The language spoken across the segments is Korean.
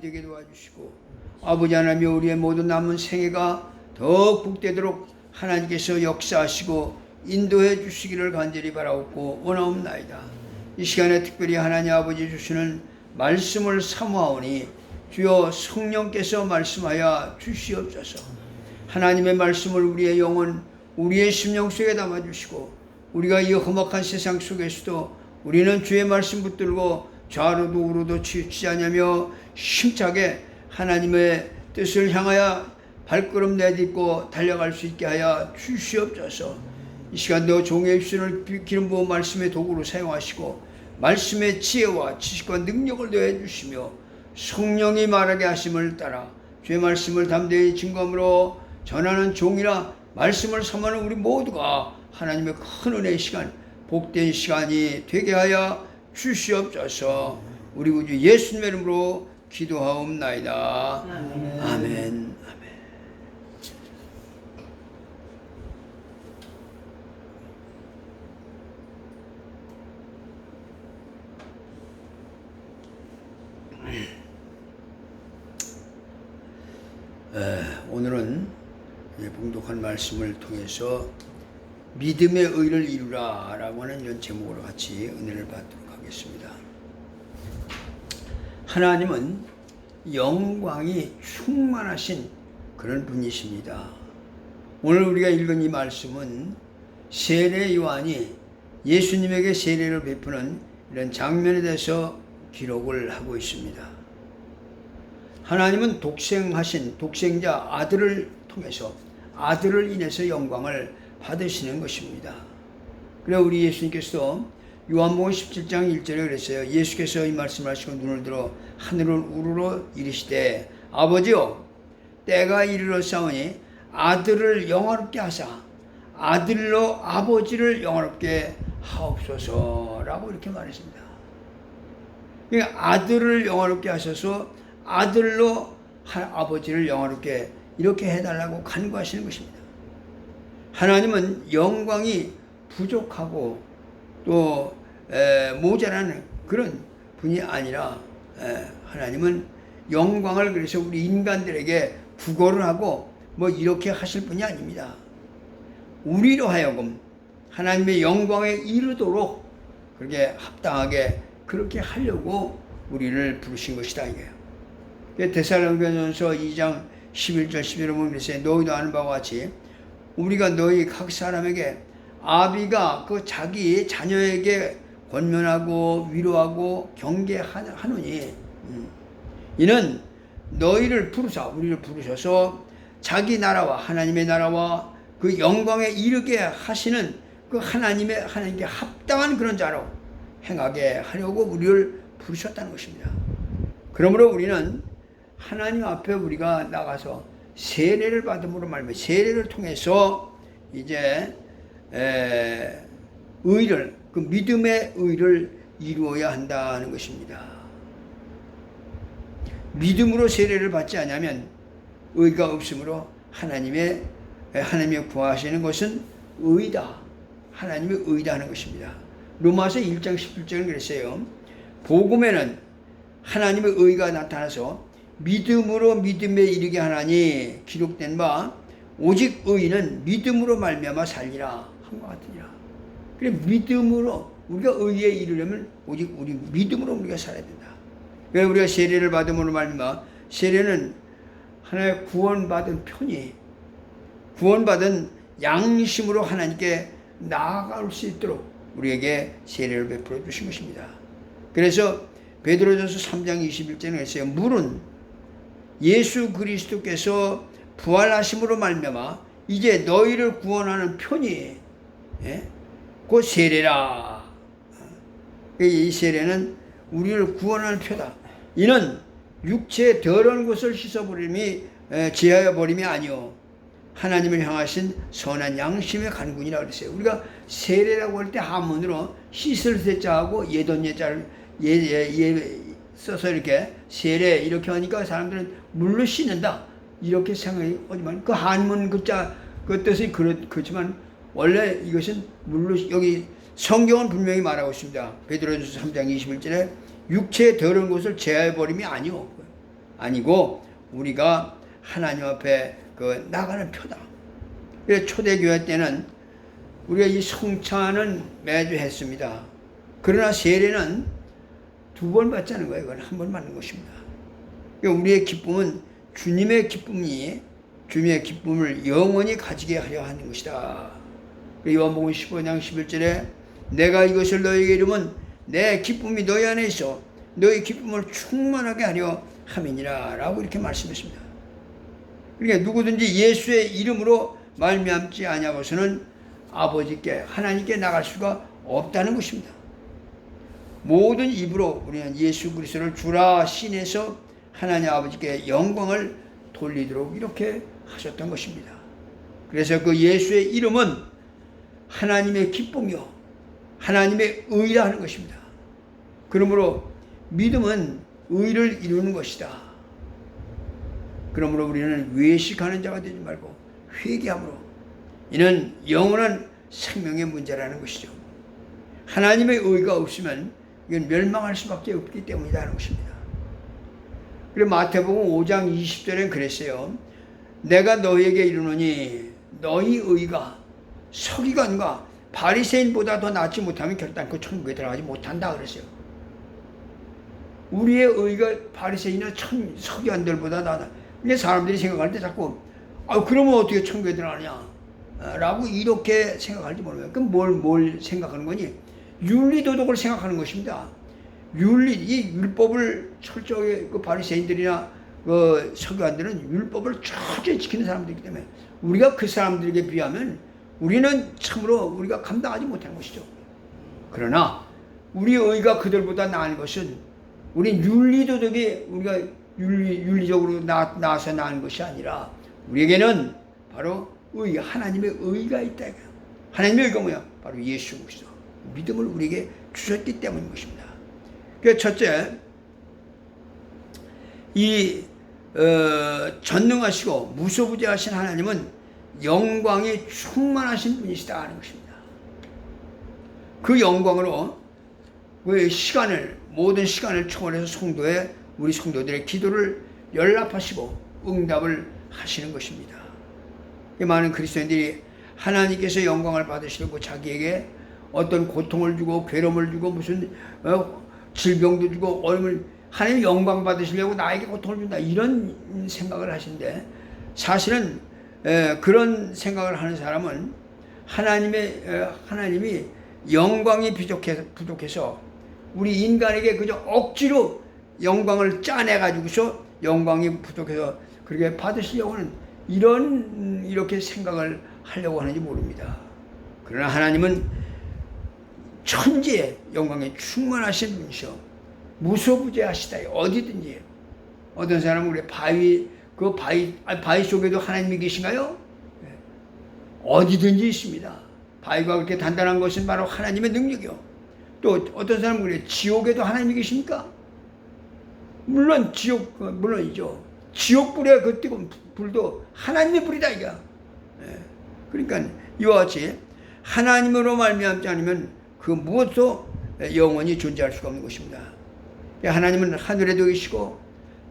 되게 도와주시고 아버지 하나님 우리의 모든 남은 생애가 더 복되도록 하나님께서 역사하시고 인도해 주시기를 간절히 바라옵고 원하옵나이다. 이 시간에 특별히 하나님 아버지 주시는 말씀을 사모하오니 주여 성령께서 말씀하여 주시옵소서. 하나님의 말씀을 우리의 영혼, 우리의 심령 속에 담아 주시고 우리가 이 험악한 세상 속에서도 우리는 주의 말씀 붙들고 좌로도 우로도 치우치지 않으며 힘차게 하나님의 뜻을 향하여 발걸음 내딛고 달려갈 수 있게 하여 주시옵소서. 이 시간도 종의 입술을 기름 부은 말씀의 도구로 사용하시고 말씀의 지혜와 지식과 능력을 더해 주시며 성령이 말하게 하심을 따라 주의 말씀을 담대히 증거함으로 전하는 종이라 말씀을 삼하는 우리 모두가 하나님의 큰 은혜의 시간 복된 시간이 되게 하여 주시옵소서 우리 구주 예수님의 이름으로 기도하옵나이다 아멘 아멘 에, 오늘은 이 봉독한 말씀을 통해서 믿음의 의를 이루라 라고 하는 이런 제목으로 같이 은혜를 받도록 하겠습니다. 하나님은 영광이 충만하신 그런 분이십니다. 오늘 우리가 읽은 이 말씀은 세례 요한이 예수님에게 세례를 베푸는 이런 장면에 대해서 기록을 하고 있습니다. 하나님은 독생하신 독생자 아들을 통해서 아들을 인해서 영광을 받으시는 것입니다. 그래 우리 예수님께서 요한복음 17장 1절에 그랬어요. 예수께서 이 말씀을 하시고 눈을 들어 하늘을 우르러 이르시되 아버지요 때가 이르러 싸우니 아들을 영화롭게 하사 아들로 아버지를 영화롭게 하옵소서라고 이렇게 말했습니다. 그러니까 아들을 영화롭게 하셔서 아들로 아버지를 영화롭게 이렇게 해달라고 간구하시는 것입니다. 하나님은 영광이 부족하고 또 에, 모자라는 그런 분이 아니라 에, 하나님은 영광을 그래서 우리 인간들에게 구걸을 하고 뭐 이렇게 하실 분이 아닙니다. 우리로 하여금 하나님의 영광에 이르도록 그렇게 합당하게 그렇게 하려고 우리를 부르신 것이다 이거예요. 데살로니가전서 2장 11절 11절 보면 그랬어요. 너희도 아는 바와 같이 우리가 너희 각 사람에게 아비가 그 자기 자녀에게 권면하고 위로하고 경계하노니 음. 이는 너희를 부르사 우리를 부르셔서 자기 나라와 하나님의 나라와 그 영광에 이르게 하시는 그 하나님의 하나님께 합당한 그런 자로 행하게 하려고 우리를 부르셨다는 것입니다. 그러므로 우리는 하나님 앞에 우리가 나가서 세례를 받음으로 말미 세례를 통해서 이제 에, 의를 그 믿음의 의를 이루어야 한다는 것입니다. 믿음으로 세례를 받지 않으면 의가 없으므로 하나님의 하나님이 구하시는 것은 의다. 하나님의 의다 하는 것입니다. 로마서 1장 17절은 그랬어요. 복음에는 하나님의 의가 나타나서 믿음으로 믿음에 이르게 하나니 기록된 바 오직 의인은 믿음으로 말미암아 살리라 한 것 같으니라. 그래 믿음으로 우리가 의에 이르려면 오직 우리 믿음으로 우리가 살아야 된다. 왜 우리가 세례를 받음으로 말미암아 세례는 하나의 구원받은 편이 구원받은 양심으로 하나님께 나아갈 수 있도록 우리에게 세례를 베풀어 주신 것입니다. 그래서 베드로전서 3장 21절에 했어요. 물은 예수 그리스도께서 부활하심으로 말미암아 이제 너희를 구원하는 편이 예? 그 세례라. 이 세례는 우리를 구원하는 표다. 이는 육체의 더러운 것을 씻어버림이 제하여 버림이 아니요 하나님을 향하신 선한 양심의 간군이라 그랬어요. 우리가 세례라고 할 때 한문으로 씻을 세자하고 예돈 예자를 예 예 예, 예, 써서 이렇게 세례 이렇게 하니까 사람들은 물로 씻는다 이렇게 생각이 오지만 그 한문 글자 그 뜻이 그렇, 그렇지만 원래 이것은 물로 여기 성경은 분명히 말하고 있습니다. 베드로전서 3장 21절에 육체의 더러운 것을 제하해 버림이 아니오. 아니고 우리가 하나님 앞에 그 나가는 표다. 그래서 초대교회 때는 우리가 이 성찬은 매주 했습니다. 그러나 세례는 두 번 받자는 거예요. 그건 한 번 받는 것입니다. 그러니까 우리의 기쁨은 주님의 기쁨이 주님의 기쁨을 영원히 가지게 하려 하는 것이다. 그 요한복음 15장 11절에 내가 이것을 너에게 이르면 내 기쁨이 너희 안에 있어 너희 기쁨을 충만하게 하려 함이니라 라고 이렇게 말씀했습니다. 그러니까 누구든지 예수의 이름으로 말미암지 아니하고서는 아버지께 하나님께 나갈 수가 없다는 것입니다. 모든 입으로 우리는 예수 그리스도를 주라 신에서 하나님 아버지께 영광을 돌리도록 이렇게 하셨던 것입니다. 그래서 그 예수의 이름은 하나님의 기쁨이요 하나님의 의라 하는 것입니다. 그러므로 믿음은 의를 이루는 것이다. 그러므로 우리는 외식하는 자가 되지 말고 회개함으로 이는 영원한 생명의 문제라는 것이죠. 하나님의 의가 없으면 이건 멸망할 수밖에 없기 때문이라는 것입니다. 그리고 마태복음 5장 20절엔 그랬어요. 내가 너희에게 이르노니 너희 의가 서기관과 바리새인보다 더 낫지 못하면 결단코 천국에 들어가지 못한다 그랬어요. 우리의 의가 바리새인이나 천 서기관들보다 낫다. 근데 사람들이 생각할 때 자꾸 아 그러면 어떻게 천국에 들어가냐? 라고 이렇게 생각할지 모르겠어요. 그럼 뭘, 뭘 생각하는 거니? 윤리도덕을 생각하는 것입니다. 윤리, 이 율법을 철저하게 그 바리새인들이나 그 서기관들은 율법을 철저히 지키는 사람들이기 때문에 우리가 그 사람들에게 비하면 우리는 참으로 우리가 감당하지 못한 것이죠. 그러나 우리 의가 그들보다 나은 것은 우리 윤리도덕이 우리가 윤리, 윤리적으로 나, 나서 나은 것이 아니라 우리에게는 바로 의, 하나님의 의가 있다. 하나님의 의가 뭐야? 바로 예수 그리스도. 믿음을 우리에게 주셨기 때문인 것입니다. 그 첫째, 이 어, 전능하시고 무소부재하신 하나님은 영광이 충만하신 분이시다 하는 것입니다. 그 영광으로 그 시간을 모든 시간을 초월해서 성도의 우리 성도들의 기도를 연락하시고 응답을 하시는 것입니다. 많은 그리스도인들이 하나님께서 영광을 받으시려고 자기에게 어떤 고통을 주고 괴로움을 주고 무슨 어, 질병도 주고 어려움을 하나님 영광 받으시려고 나에게 고통을 준다 이런 생각을 하신데 사실은 에, 그런 생각을 하는 사람은 하나님의 에, 하나님이 영광이 부족해서, 부족해서 우리 인간에게 그저 억지로 영광을 짜내 가지고서 영광이 부족해서 그렇게 받으시려고는 이런 이렇게 생각을 하려고 하는지 모릅니다. 그러나 하나님은 천지의 영광에 충만하신 분이셔. 무소부재하시다 어디든지. 어떤 사람은 우리 바위 그 바위 아, 바위 속에도 하나님이 계신가요? 네. 어디든지 있습니다. 바위가 그렇게 단단한 것은 바로 하나님의 능력이요. 또 어떤 사람은 그래 지옥에도 하나님이 계십니까? 물론 지옥 어, 물론이죠. 지옥 불의 그 뜨거운 불도 하나님의 불이다 이거. 예. 그러니까 이와 같이 하나님으로 말미암지 않으면 그 무엇도 영원히 존재할 수가 없는 것입니다. 하나님은 하늘에도 계시고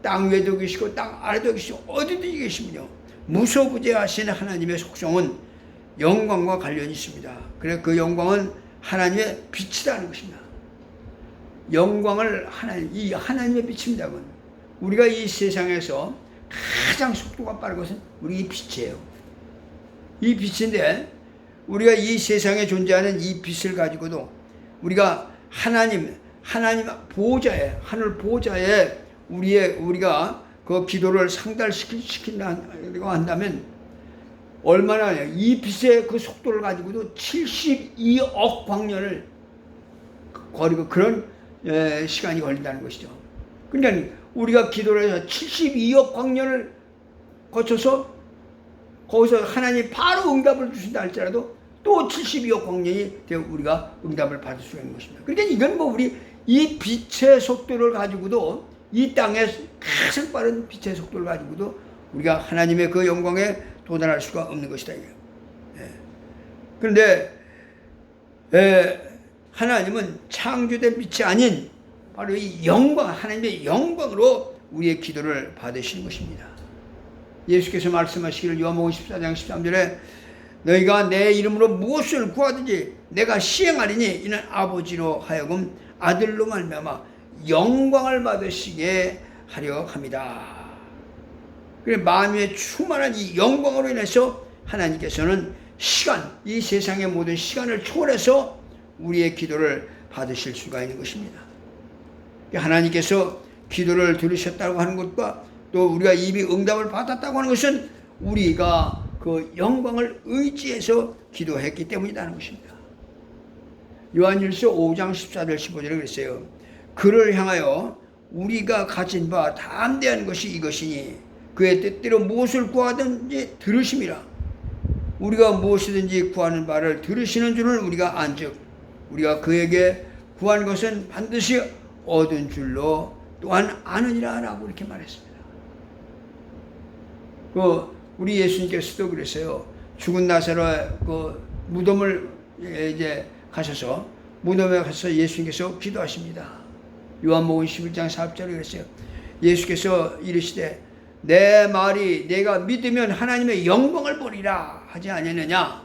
땅 위에도 계시고 땅 아래도 계시고 어디든지 계시며 무소부재하신 하나님의 속성은 영광과 관련이 있습니다. 그래 그 영광은 하나님의 빛이라는 것입니다. 영광을 하나님 이 하나님의 빛입니다. 우리가 이 세상에서 가장 속도가 빠른 것은 우리 이 빛이에요. 이 빛인데 우리가 이 세상에 존재하는 이 빛을 가지고도 우리가 하나님 하나님 보호자에 하늘 보호자에 우리의 우리가 그 기도를 상달시킨다고 한다면 얼마나 이 빛의 그 속도를 가지고도 72억 광년을 거리고 그런 시간이 걸린다는 것이죠. 그러니까 우리가 기도를 해서 72억 광년을 거쳐서 거기서 하나님 바로 응답을 주신다 할지라도 또 72억 광년이 되어 우리가 응답을 받을 수 있는 것입니다. 그러니까 이건 뭐 우리 이 빛의 속도를 가지고도 이 땅에 가장 빠른 빛의 속도를 가지고도 우리가 하나님의 그 영광에 도달할 수가 없는 것이다. 예. 그런데 예, 하나님은 창조된 빛이 아닌 바로 이 영광, 하나님의 영광으로 우리의 기도를 받으시는 것입니다. 예수께서 말씀하시기를 요한복음 14장 13절에 너희가 내 이름으로 무엇을 구하든지 내가 시행하리니 이는 아버지로 하여금 아들로 말미암아 영광을 받으시게 하려 합니다. 그래 만유의 충만한 이 영광으로 인해서 하나님께서는 시간 이 세상의 모든 시간을 초월해서 우리의 기도를 받으실 수가 있는 것입니다. 하나님께서 기도를 들으셨다고 하는 것과 또 우리가 입이 응답을 받았다고 하는 것은 우리가 그 영광을 의지해서 기도했기 때문이라는 것입니다. 요한일서 5장 14절 15절에 그랬어요. 그를 향하여 우리가 가진 바 담대한 것이 이것이니 그의 뜻대로 무엇을 구하든지 들으심이라. 우리가 무엇이든지 구하는 바를 들으시는 줄을 우리가 안즉 우리가 그에게 구한 것은 반드시 얻은 줄로 또한 아느니라라고 이렇게 말했습니다. 그 우리 예수님께서도 그랬어요. 죽은 나사로 그 무덤을 이제 가셔서 무덤에 가서 예수님께서 기도하십니다. 요한복음 11장 4절에 그랬어요. 예수께서 이르시되 내 말이 내가 믿으면 하나님의 영광을 보리라 하지 아니느냐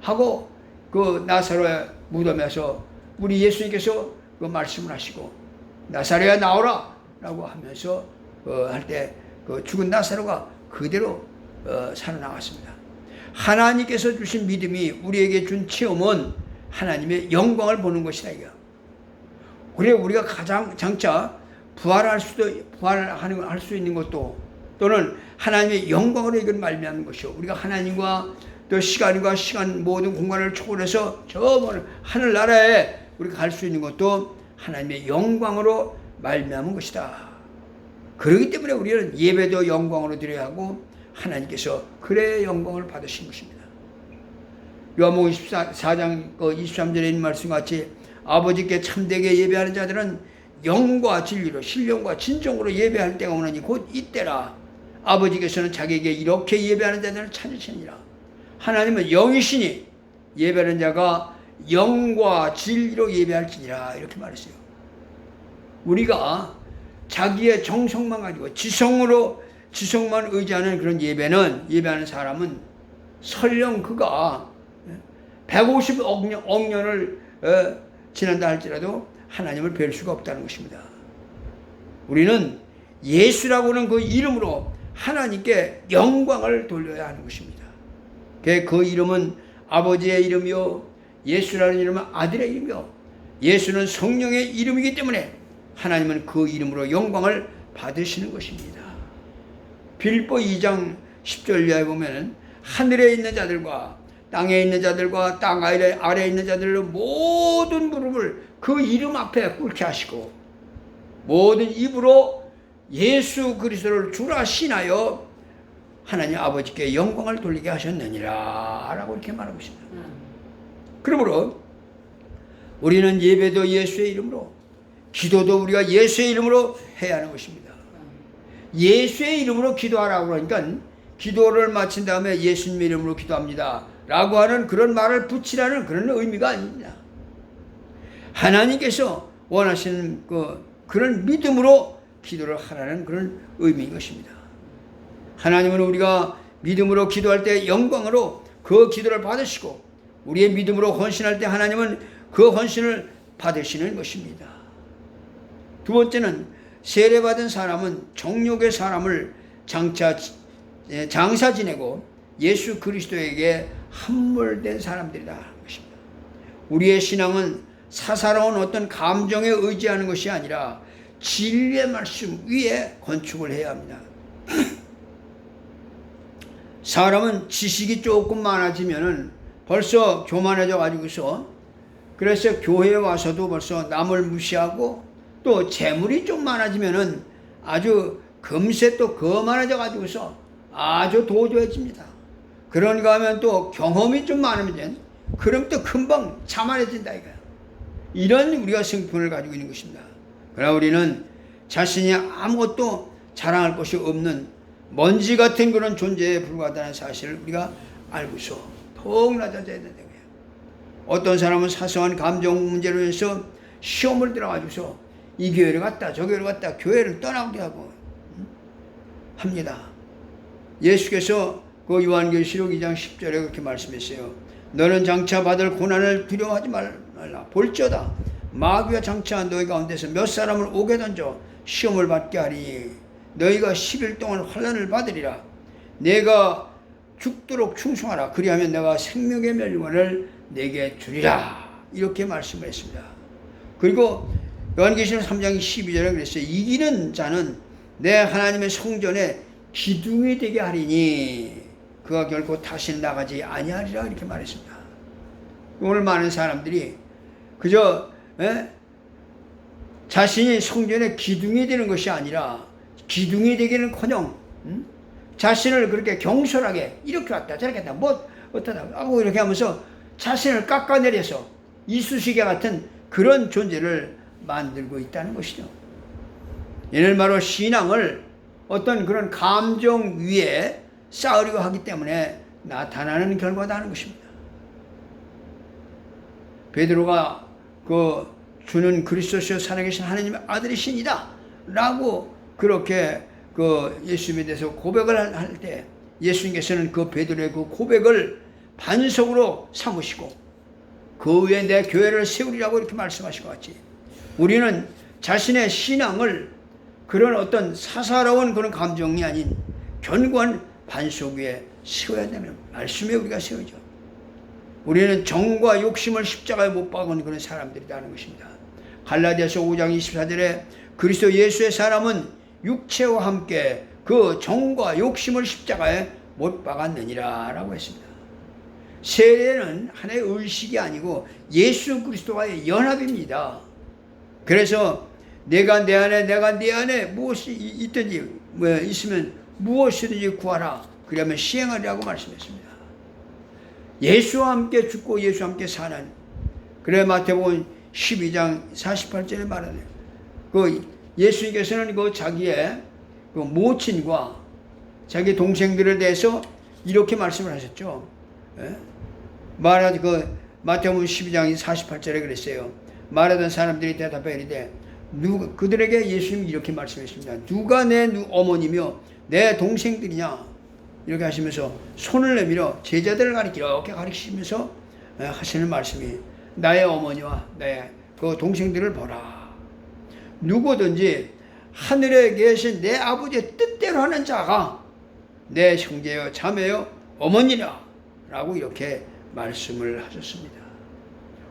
하고 그 나사로의 무덤에서 우리 예수님께서 그 말씀을 하시고 나사로야 나오라 라고 하면서 어, 할때 그 죽은 나사로가 그대로 어, 살아나왔습니다. 하나님께서 주신 믿음이 우리에게 준 체험은 하나님의 영광을 보는 것이다 이거. 그래 우리가 가장 장차 부활할 수도 부활하는 할 수 있는 것도 또는 하나님의 영광으로 이걸 말미암는 것이요. 우리가 하나님과 또 시간과 시간 모든 공간을 초월해서 저 하늘 나라에 우리가 갈 수 있는 것도 하나님의 영광으로 말미암은 것이다. 그렇기 때문에 우리는 예배도 영광으로 드려야 하고 하나님께서 그래 영광을 받으신 것입니다. 요한복음 14장 23절에 그 있는 말씀 같이 아버지께 참되게 예배하는 자들은 영과 진리로 신령과 진정으로 예배할 때가 오나니 곧 이때라. 아버지께서는 자기에게 이렇게 예배하는 자들을 찾으시니라. 하나님은 영이시니 예배하는 자가 영과 진리로 예배할지니라. 이렇게 말했어요. 우리가 자기의 정성만 가지고 지성으로 지성만 의지하는 그런 예배는 예배하는 사람은 설령 그가 150억 년, 을 어, 지난다 할지라도 하나님을 뵐 수가 없다는 것입니다. 우리는 예수라고는 그 이름으로 하나님께 영광을 돌려야 하는 것입니다. 그 이름은 아버지의 이름이요 예수라는 이름은 아들의 이름이요 예수는 성령의 이름이기 때문에 하나님은 그 이름으로 영광을 받으시는 것입니다. 빌보 2장 10절 이하에 보면 하늘에 있는 자들과 땅에 있는 자들과 땅 아래, 아래에 있는 자들로 모든 무릎을 그 이름 앞에 꿇게 하시고 모든 입으로 예수 그리스도를 주라 신하여 하나님 아버지께 영광을 돌리게 하셨느니라 라고 이렇게 말하고 있습니다. 그러므로 우리는 예배도 예수의 이름으로 기도도 우리가 예수의 이름으로 해야 하는 것입니다. 예수의 이름으로 기도하라고 그러니까 기도를 마친 다음에 예수님 이름으로 기도합니다. 라고 하는 그런 말을 붙이라는 그런 의미가 아닙니다. 하나님께서 원하시는 그, 그런 믿음으로 기도를 하라는 그런 의미인 것입니다. 하나님은 우리가 믿음으로 기도할 때 영광으로 그 기도를 받으시고 우리의 믿음으로 헌신할 때 하나님은 그 헌신을 받으시는 것입니다. 두 번째는 세례받은 사람은 정욕의 사람을 장차 예, 장사 지내고 예수 그리스도에게 함몰된 사람들이다. 우리의 신앙은 사사로운 어떤 감정에 의지하는 것이 아니라 진리의 말씀 위에 건축을 해야 합니다. 사람은 지식이 조금 많아지면은 벌써 교만해져 가지고서 그래서 교회에 와서도 벌써 남을 무시하고 또 재물이 좀 많아지면은 아주 금세 또 거만해져 가지고서 아주 도도해집니다. 그런가 하면 또 경험이 좀 많으면 그럼 또 금방 자만해진다 이거야. 이런 우리가 성품을 가지고 있는 것입니다. 그러나 우리는 자신이 아무것도 자랑할 것이 없는 먼지 같은 그런 존재에 불과하다는 사실을 우리가 알고서 더욱 낮아져야 된다. 어떤 사람은 사소한 감정 문제로 해서 시험을 들어가지고서 이 교회를 갔다 저 교회를 갔다 교회를 떠나게 하고 음? 합니다. 예수께서 그 요한계시록 2장 10절에 그렇게 말씀했어요. 너는 장차 받을 고난을 두려워하지 말라. 볼지어다. 마귀와 장차한 너희 가운데서 몇 사람을 오게 던져 시험을 받게 하리니 너희가 10일 동안 환란을 받으리라. 내가 죽도록 충성하라. 그리하면 내가 생명의 멸관을 내게 주리라. 이렇게 말씀을 했습니다. 그리고 요한계시록 3장 12절에 그랬어요. 이기는 자는 내 하나님의 성전에 기둥이 되게 하리니 그가 결코 다시 나가지 아니하리라 이렇게 말했습니다. 오늘 많은 사람들이 그저 에? 자신이 성전의 기둥이 되는 것이 아니라 기둥이 되기는커녕 음? 자신을 그렇게 경솔하게 이렇게 왔다 저렇게 왔다 뭐 어떠다 하고 이렇게 하면서 자신을 깎아내려서 이쑤시개 같은 그런 존재를 만들고 있다는 것이죠. 얘는 바로 신앙을 어떤 그런 감정 위에 쌓으려고 하기 때문에 나타나는 결과다는 것입니다. 베드로가 그 주는 그리스도시요 살아계신 하나님의 아들이신이다 라고 그렇게 그 예수님에 대해서 고백을 할 때 예수님께서는 그 베드로의 그 고백을 반석으로 삼으시고 그 위에 내 교회를 세우리라고 이렇게 말씀하신 것 같이 우리는 자신의 신앙을 그런 어떤 사사로운 그런 감정이 아닌 견고한 반석 위에 세워야 되는 말씀에 우리가 세우죠. 우리는 정과 욕심을 십자가에 못 박은 그런 사람들이라는 것입니다. 갈라디아서 5장 24절에 그리스도 예수의 사람은 육체와 함께 그 정과 욕심을 십자가에 못 박았느니라 라고 했습니다. 세례는 하나의 의식이 아니고 예수 그리스도와의 연합입니다. 그래서 내가 내 안에 내가 네 안에 무엇이 있든지 뭐 있으면 무엇이든지 구하라. 그러면 시행하리라고 말씀했습니다. 예수와 함께 죽고 예수와 함께 사는 그래 마태복음 12장 48절에 말하네요. 그 예수님께서는 그 자기의 그 모친과 자기 동생들에 대해서 이렇게 말씀을 하셨죠. 예? 말하지 그 마태복음 12장 48절에 그랬어요. 말하던 사람들이 대답해 이르되 누가 그들에게 예수님이 이렇게 말씀했습니다. 누가 내 어머니며 내 동생들이냐 이렇게 하시면서 손을 내밀어 제자들을 가리키 이렇게 가리키시면서 예, 하시는 말씀이 나의 어머니와 내 그 동생들을 보라. 누구든지 하늘에 계신 내 아버지의 뜻대로 하는 자가 내 형제여 자매여 어머니라 라고 이렇게 말씀을 하셨습니다.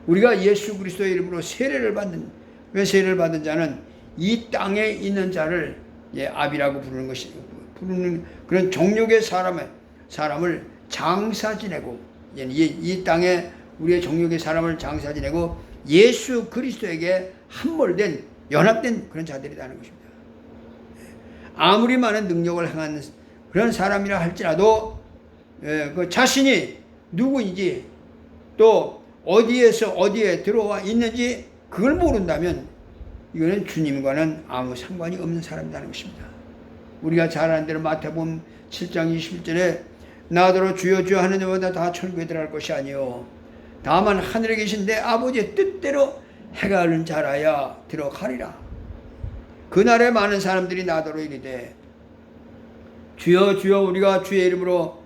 우리가 예수 그리스도의 이름으로 세례를 받는 왜 세례를 받은 자는 이 땅에 있는 자를 예, 아비라고 부르는 것이 부르는 그런 종족의 사람의 사람을 장사 지내고 이, 이 땅에 우리의 종족의 사람을 장사 지내고 예수 그리스도에게 함몰된 연합된 그런 자들이라는 것입니다. 아무리 많은 능력을 행하는 그런 사람이라 할지라도 예, 그 자신이 누구인지 또 어디에서 어디에 들어와 있는지 그걸 모른다면 이거는 주님과는 아무 상관이 없는 사람이라는 것입니다. 우리가 잘 아는 대로 마태복음 7장 21절에 나더러 주여 주여 하는 자마다 다 천국에 들어갈 것이 아니요 다만 하늘에 계신 내 아버지의 뜻대로 해가는 자라야 들어가리라. 그날에 많은 사람들이 나더러 이르되 주여 주여 우리가 주의 이름으로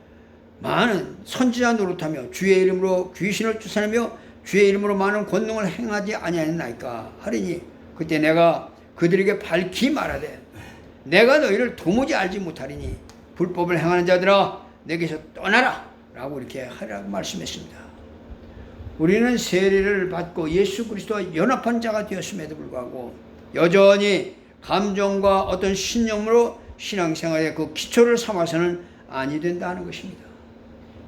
많은 선지자 노릇하며 주의 이름으로 귀신을 쫓아내며 주의 이름으로 많은 권능을 행하지 아니하였나이까 하리니 그때 내가 그들에게 밝히 말하되 내가 너희를 도무지 알지 못하리니 불법을 행하는 자들아 내게서 떠나라 라고 이렇게 하라고 말씀했습니다. 우리는 세례를 받고 예수 그리스도와 연합한 자가 되었음에도 불구하고 여전히 감정과 어떤 신념으로 신앙생활의 그 기초를 삼아서는 아니 된다는 것입니다.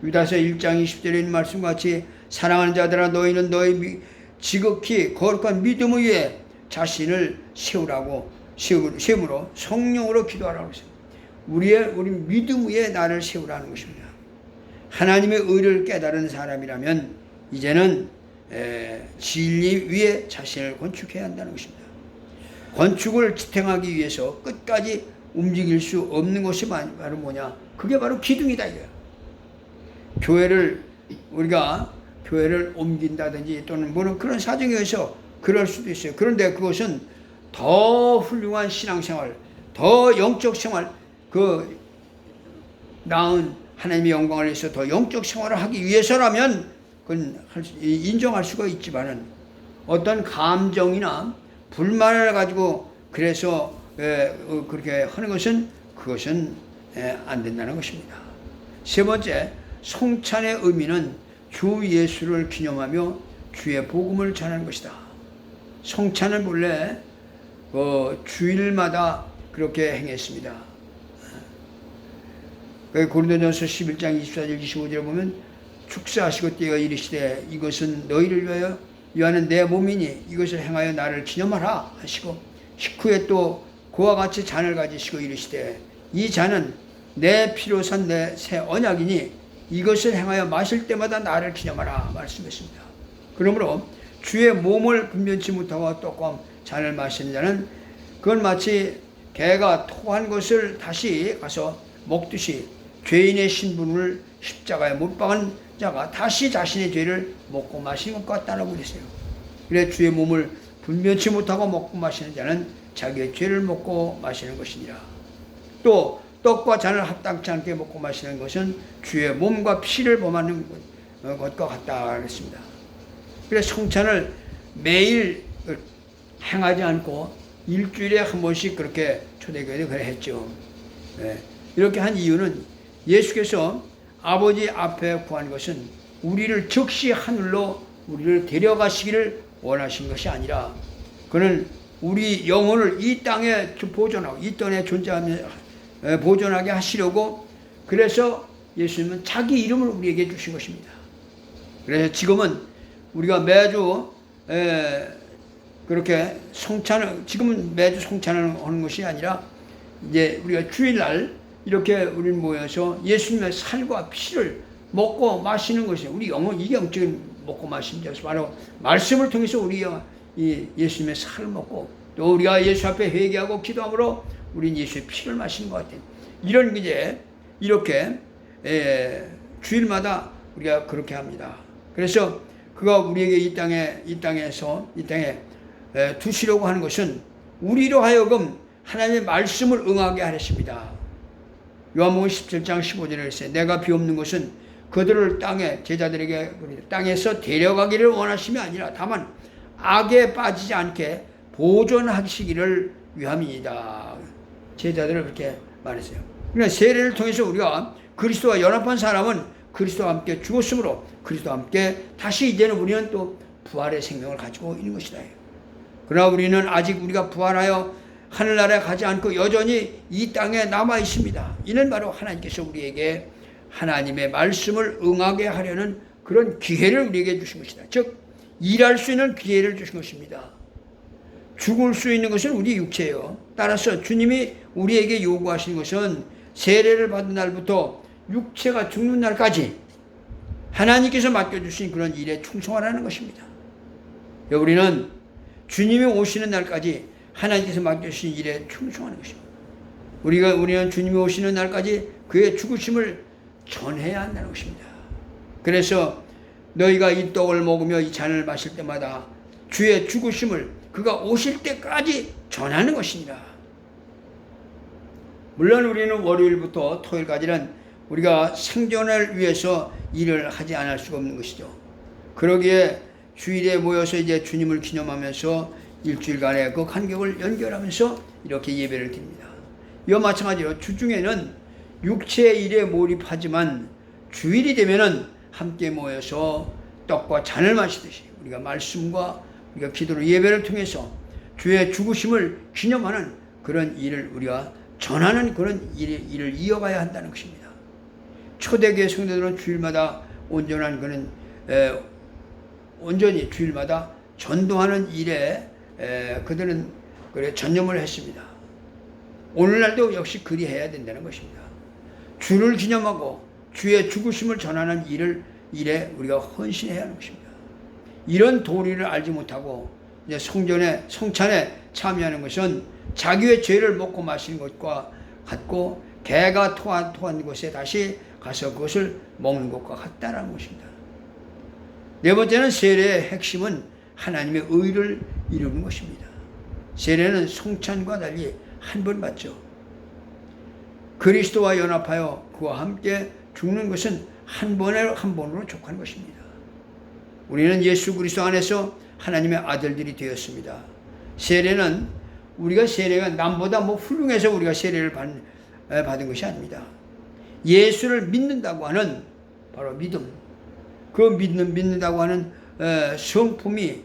유다서 1장 20절에 있는 말씀과 같이 사랑하는 자들아 너희는 너희 지극히 거룩한 믿음 위에 자신을 세우라고 세움으로 성령으로 기도하라고 했어요. 우리의 우리 믿음 위에 나를 세우라는 것입니다. 하나님의 의를 깨달은 사람이라면 이제는 에, 진리 위에 자신을 건축해야 한다는 것입니다. 건축을 지탱하기 위해서 끝까지 움직일 수 없는 것이 바로 뭐냐? 그게 바로 기둥이다 이거야. 교회를 우리가 교회를 옮긴다든지 또는 뭐는 그런 사정에 의해서 그럴 수도 있어요. 그런데 그것은 더 훌륭한 신앙생활, 더 영적 생활, 그 나은 하나님의 영광을 위해서 더 영적 생활을 하기 위해서라면 그건 인정할 수가 있지만은 어떤 감정이나 불만을 가지고 그래서 에, 어, 그렇게 하는 것은 그것은 에, 안 된다는 것입니다. 세 번째, 성찬의 의미는 주 예수를 기념하며 주의 복음을 전하는 것이다. 성찬은 본래 어, 주일마다 그렇게 행했습니다. 그 고린도전서 11장 24절 25절에 보면 축사하시고 때가 이르시되 이것은 너희를 위하여 위하는 내 몸이니 이것을 행하여 나를 기념하라 하시고 식후에 또 그와 같이 잔을 가지시고 이르시되 이 잔은 내 피로 산 내 새 언약이니 이것을 행하여 마실 때마다 나를 기념하라 말씀했습니다. 그러므로 주의 몸을 분변치 못하고 떡과 잔을 마시는 자는 그건 마치 개가 토한 것을 다시 가서 먹듯이 죄인의 신분을 십자가에 못 박은 자가 다시 자신의 죄를 먹고 마시는 것 같다라고 그랬어요. 그래 주의 몸을 분변치 못하고 먹고 마시는 자는 자기의 죄를 먹고 마시는 것이니라. 또 떡과 잔을 합당치 않게 먹고 마시는 것은 주의 몸과 피를 범하는 것- 것과 같다 그랬습니다. 그래서 성찬을 매일 행하지 않고 일주일에 한 번씩 그렇게 초대교회에 그래 했죠. 예. 이렇게 한 이유는 예수께서 아버지 앞에 구한 것은 우리를 즉시 하늘로 우리를 데려가시기를 원하신 것이 아니라 그는 우리 영혼을 이 땅에 보존하고 이 땅에 존재하며 에, 보존하게 하시려고 그래서 예수님은 자기 이름을 우리에게 주신 것입니다. 그래서 지금은 우리가 매주 에, 그렇게 성찬을 지금은 매주 성찬을 하는 것이 아니라 이제 우리가 주일날 이렇게 우리 모여서 예수님의 살과 피를 먹고 마시는 것이 우리 영혼 이게 영적인 먹고 마시는 것이 바로 말씀을 통해서 우리가 이 예수님의 살을 먹고 또 우리가 예수 앞에 회개하고 기도함으로 우리는 예수의 피를 마시는 것 같아요. 이런 이제 이렇게 에, 주일마다 우리가 그렇게 합니다. 그래서 그가 우리에게 이 땅에 이 땅에서 이 땅에 에, 두시려고 하는 것은 우리로 하여금 하나님의 말씀을 응하게 하셨습니다. 요한복음 17장 15절에 있어요. 내가 비옵는 것은 그들을 땅에 제자들에게 땅에서 데려가기를 원하심이 아니라 다만 악에 빠지지 않게 보존하시기를 위함이다. 제자들을 그렇게 말했어요. 그러니까 세례를 통해서 우리가 그리스도와 연합한 사람은 그리스도와 함께 죽었으므로 그리스도와 함께 다시 이제는 우리는 또 부활의 생명을 가지고 있는 것이다. 그러나 우리는 아직 우리가 부활하여 하늘나라에 가지 않고 여전히 이 땅에 남아 있습니다. 이는 바로 하나님께서 우리에게 하나님의 말씀을 응하게 하려는 그런 기회를 우리에게 주신 것이다. 즉 일할 수 있는 기회를 주신 것입니다. 죽을 수 있는 것은 우리 육체예요. 따라서 주님이 우리에게 요구하시는 것은 세례를 받은 날부터 육체가 죽는 날까지 하나님께서 맡겨주신 그런 일에 충성하라는 것입니다. 우리는 주님이 오시는 날까지 하나님께서 맡겨주신 일에 충성하는 것입니다. 우리가 우리는 주님이 오시는 날까지 그의 죽으심을 전해야 한다는 것입니다. 그래서 너희가 이 떡을 먹으며 이 잔을 마실 때마다 주의 죽으심을 그가 오실 때까지 전하는 것입니다. 물론 우리는 월요일부터 토요일까지는 우리가 생존을 위해서 일을 하지 않을 수가 없는 것이죠. 그러기에 주일에 모여서 이제 주님을 기념하면서 일주일간의 그 간격을 연결하면서 이렇게 예배를 드립니다. 이와 마찬가지로 주중에는 육체의 일에 몰입하지만 주일이 되면은 함께 모여서 떡과 잔을 마시듯이 우리가 말씀과 우리가 기도로 예배를 통해서 주의 죽으심을 기념하는 그런 일을 우리가 전하는 그런 일을, 일을 이어가야 한다는 것입니다. 초대교회 성도들은 주일마다 온전한 그는 에, 온전히 주일마다 전도하는 일에 에, 그들은 그래 전념을 했습니다. 오늘날도 역시 그리해야 된다는 것입니다. 주를 기념하고 주의 죽으심을 전하는 일을 일에 우리가 헌신해야 하는 것입니다. 이런 도리를 알지 못하고 이제 성전에 성찬에 참여하는 것은 자기의 죄를 먹고 마시는 것과 같고 개가 토한 토한 곳에 다시 가서 그것을 먹는 것과 같다라는 것입니다. 네 번째는 세례의 핵심은 하나님의 의를 이루는 것입니다. 세례는 성찬과 달리 한 번 받죠. 그리스도와 연합하여 그와 함께 죽는 것은 한 번에 한 번으로 족한 것입니다. 우리는 예수 그리스도 안에서 하나님의 아들들이 되었습니다. 세례는 우리가 세례가 남보다 뭐 훌륭해서 우리가 세례를 받, 받은 것이 아닙니다. 예수를 믿는다고 하는 바로 믿음. 그 믿는 믿는다고 하는 성품이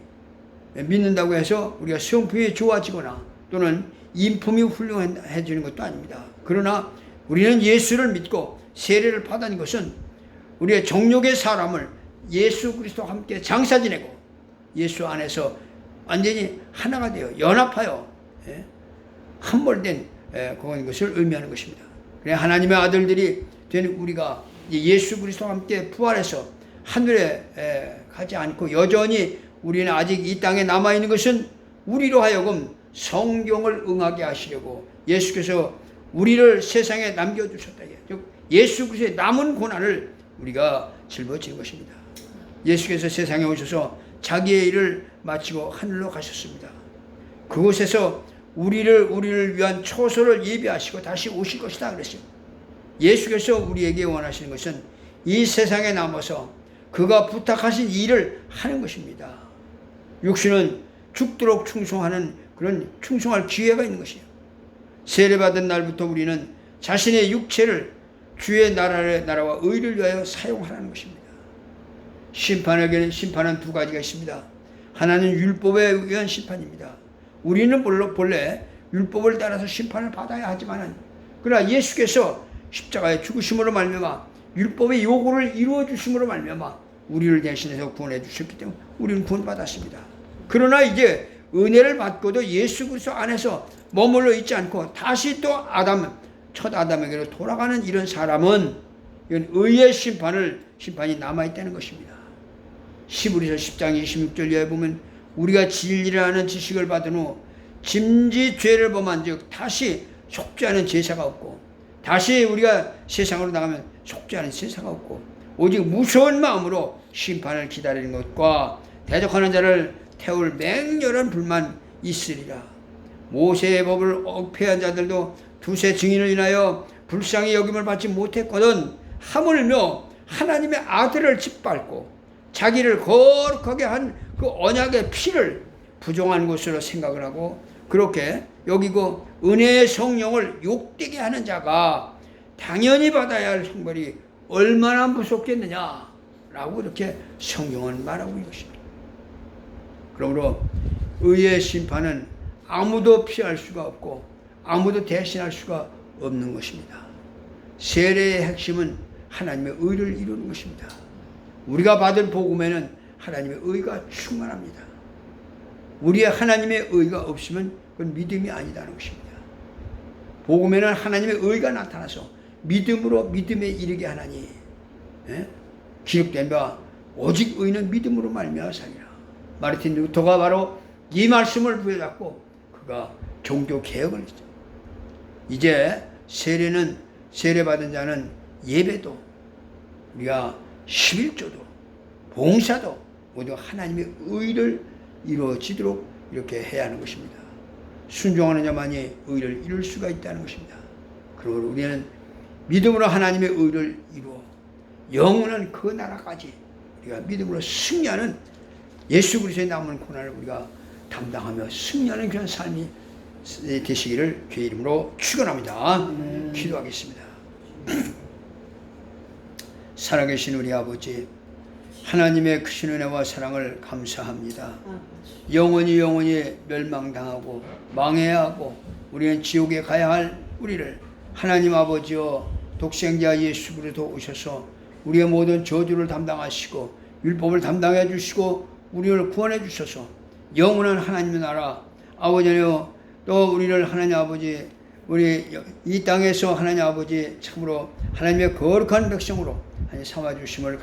믿는다고 해서 우리가 성품이 좋아지거나 또는 인품이 훌륭해지는 것도 아닙니다. 그러나 우리는 예수를 믿고 세례를 받은 것은 우리의 정욕의 사람을 예수 그리스도와 함께 장사 지내고 예수 안에서 완전히 하나가 되어 연합하여 예, 함몰된 그런 것을 의미하는 것입니다. 그래 하나님의 아들들이 된 우리가 예수 그리스도와 함께 부활해서 하늘에 가지 않고 여전히 우리는 아직 이 땅에 남아 있는 것은 우리로 하여금 성경을 응하게 하시려고 예수께서 우리를 세상에 남겨 주셨다. 즉 예수 그리스도의 남은 고난을 우리가 짊어지는 것입니다. 예수께서 세상에 오셔서 자기의 일을 마치고 하늘로 가셨습니다. 그곳에서 우리를 우리를 위한 초소를 예비하시고 다시 오실 것이다 그랬어요. 예수께서 우리에게 원하시는 것은 이 세상에 남아서 그가 부탁하신 일을 하는 것입니다. 육신은 죽도록 충성하는 그런 충성할 기회가 있는 것이에요. 세례받은 날부터 우리는 자신의 육체를 주의 나라의 나라와 의를 위하여 사용하라는 것입니다. 심판에게는 심판은 두 가지가 있습니다. 하나는 율법에 의한 심판입니다. 우리는 본래, 율법을 따라서 심판을 받아야 하지만 그러나 예수께서 십자가의 죽으심으로 말미암아 율법의 요구를 이루어 주심으로 말미암아 우리를 대신해서 구원해 주셨기 때문에 우리는 구원받았습니다. 그러나 이제 은혜를 받고도 예수 그리스도 안에서 머물러 있지 않고 다시 또 아담 첫 아담에게로 돌아가는 이런 사람은 이건 의의 심판을 심판이 남아 있다는 것입니다. 시브리서 10장 26절 이하에 보면 우리가 진리라는 지식을 받은 후 짐지 죄를 범한 즉 다시 속죄하는 제사가 없고 다시 우리가 세상으로 나가면 속죄하는 제사가 없고 오직 무서운 마음으로 심판을 기다리는 것과 대적하는 자를 태울 맹렬한 불만 있으리라. 모세의 법을 억패한 자들도 두세 증인을 인하여 불쌍히 여김을 받지 못했거든 하물며 하나님의 아들을 짓밟고 자기를 거룩하게 한 그 언약의 피를 부정한 것으로 생각을 하고 그렇게 여기고 은혜의 성령을 욕되게 하는 자가 당연히 받아야 할 형벌이 얼마나 무섭겠느냐 라고 이렇게 성경은 말하고 있는 것입니다. 그러므로 의의 심판은 아무도 피할 수가 없고 아무도 대신할 수가 없는 것입니다. 세례의 핵심은 하나님의 의를 이루는 것입니다. 우리가 받은 복음에는 하나님의 의가 충만합니다. 우리의 하나님의 의가 없으면 그건 믿음이 아니다는 것입니다. 복음에는 하나님의 의가 나타나서 믿음으로 믿음에 이르게 하나니 예? 기록된 바 오직 의는 믿음으로 말미암아 살리라. 마르틴 루터가 바로 이 말씀을 부여잡고 그가 종교 개혁을 했죠. 이제 세례는 세례 받은 자는 예배도 우리가 11조도 봉사도 모두 하나님의 의를 이루어지도록 이렇게 해야 하는 것입니다. 순종하는 자만이 의를 이룰 수가 있다는 것입니다. 그리고 우리는 믿음으로 하나님의 의를 이루어 영원한 그 나라까지 우리가 믿음으로 승리하는 예수 그리스도의 남은 고난을 우리가 담당하며 승리하는 그런 삶이 되시기를 주의 이름으로 축원합니다. 음. 기도하겠습니다. 살아계신 우리 아버지 하나님의 크신 은혜와 사랑을 감사합니다. 영원히 영원히 멸망당하고 망해야 하고 우리는 지옥에 가야 할 우리를 하나님 아버지여 독생자 예수 그리스도 오셔서 우리의 모든 저주를 담당하시고 율법을 담당해 주시고 우리를 구원해 주셔서 영원한 하나님의 나라 아버지여 또 우리를 하나님 아버지 우리 이 땅에서 하나님 아버지 참으로 하나님의 거룩한 백성으로 삼아 주심을